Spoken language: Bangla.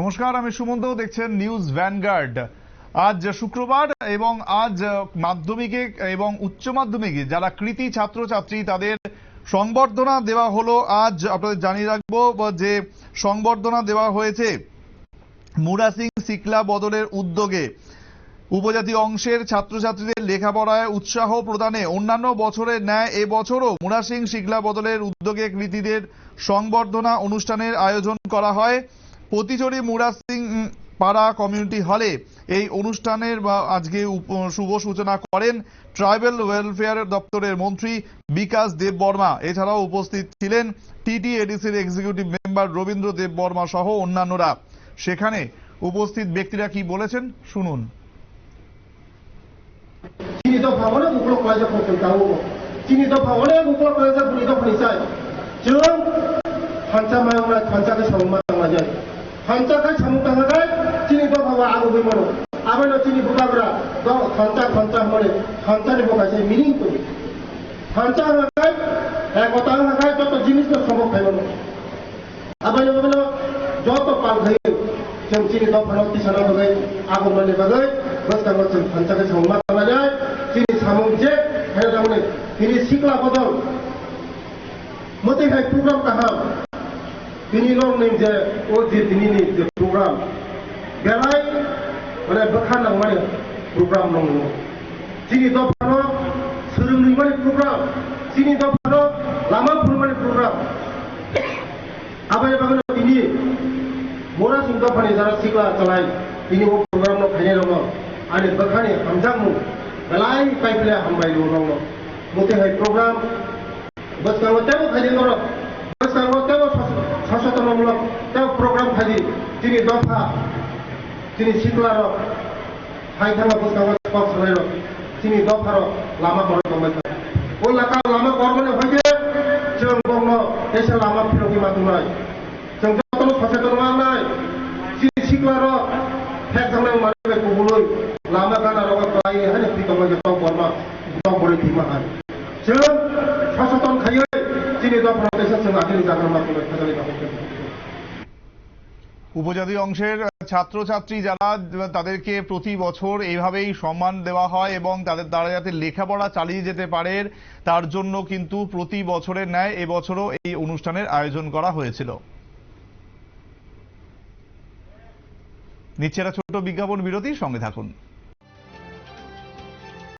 নমস্কার, আমি সুমন্ত, দেখছেন নিউজ ভ্যানগার্ড আজ শুক্রবার এবং আজ মাধ্যমিকে এবং উচ্চ মাধ্যমিকে যারা কৃতি ছাত্রছাত্রী, তাদের সংবর্ধনা দেওয়া হলো আজ। আপনাদের জানিয়ে রাখব যে সংবর্ধনা দেওয়া হয়েছে মুরা সিং সিকলা বদলের উদ্যোগে। উপজাতি অংশের ছাত্রছাত্রীদের লেখাপড়ায় উৎসাহ প্রদানে অন্যান্য বছরের ন্যায় এবছরও মুরা সিং শিকলা বদলের উদ্যোগে কৃতিদের সংবর্ধনা অনুষ্ঠানের আয়োজন করা হয়। পতিচুরি মুরা সিং পাড়া কমিউনিটি হলে এই অনুষ্ঠানের, বা আজকে শুভ সূচনা করেন ট্রাইবেল ওয়েলফেয়ার দপ্তরের মন্ত্রী বিকাশ দেব বর্মা এছাড়াও উপস্থিত ছিলেন টিটিএডিসির এক্সিকিউটিভ মেম্বার রবীন্দ্র দেব বর্মা সহ অন্যান্যরা। সেখানে উপস্থিত ব্যক্তিরা কি বলেছেন শুনুন। 진 খন্তাকাই সমুদায় চিনি বাবা আরও বিমর আবার চিনি বুকাবরা খন্তা খন্তা মরে খন্তারে সেই মিনিং করি খন্তা রাখায় কথা রাখায় যত জিনিস সম্ভব খাইব আবার বলো, যত পাল খাই যেমন চিনি দফন কিষান বগাই আগু মানে বগাই বস্তা করছে খন্তাকে সমা করা যায় চিনি সামুক যে হ্যাঁ তিনি শিকলা বদল। মতে ভাই প্রোগ্রাম কাহাম তিনি লগ্নিং যে, ও যে তিনি যে প্রোগ্রাম বেলায় মানে বখান মানে প্রোগ্রাম নং চিনি দফানো সুরুমনি মানে প্রোগ্রাম চিনি দফানো লামাপুর মানে প্রোগ্রাম আবার বাগান তিনি মোরা সিং দফানি যারা সিগলা চালাই, তিনি ও প্রোগ্রাম নো খাইনে রঙ। আরে বখানে হামজাং মু বেলায় পাইপলে হামবাই রঙ। মতে হয় প্রোগ্রাম বস তেমন খাইনে রঙ। তিনি দফা তিনি শিকলার হাইথামা পুস্তক কক্সবাজার তিনি দফার লামা বড় বললা কাল লামা কর্মনে হইতে जों दङ देशा लामा फिरौनि मादुनाय जों गावनो सचेतन मानाय जि सिख्लार फेजांनाय माने गुबुलै लामा गाना रगा गायो हाने प्रितमा जों बरमा जों बोरै दिमाहाय जों सचेतन खायो दिनै दफरा देशा जों आगोल जाग्रा माखौ फेजानाय উপজাতি অংশের ছাত্রছাত্রী যারা তাদেরকে প্রতি বছর এইভাবেই সম্মান দেওয়া হয় এবং তাদের তারা যাতে লেখাপড়া চালিয়ে যেতে পারে, তার জন্য কিন্তু প্রতি বছরের ন্যায় এবছরও এই অনুষ্ঠানের আয়োজন করা হয়েছিল। নিচ্ছে একটা বিজ্ঞাপন বিরতির সঙ্গে থাকুন।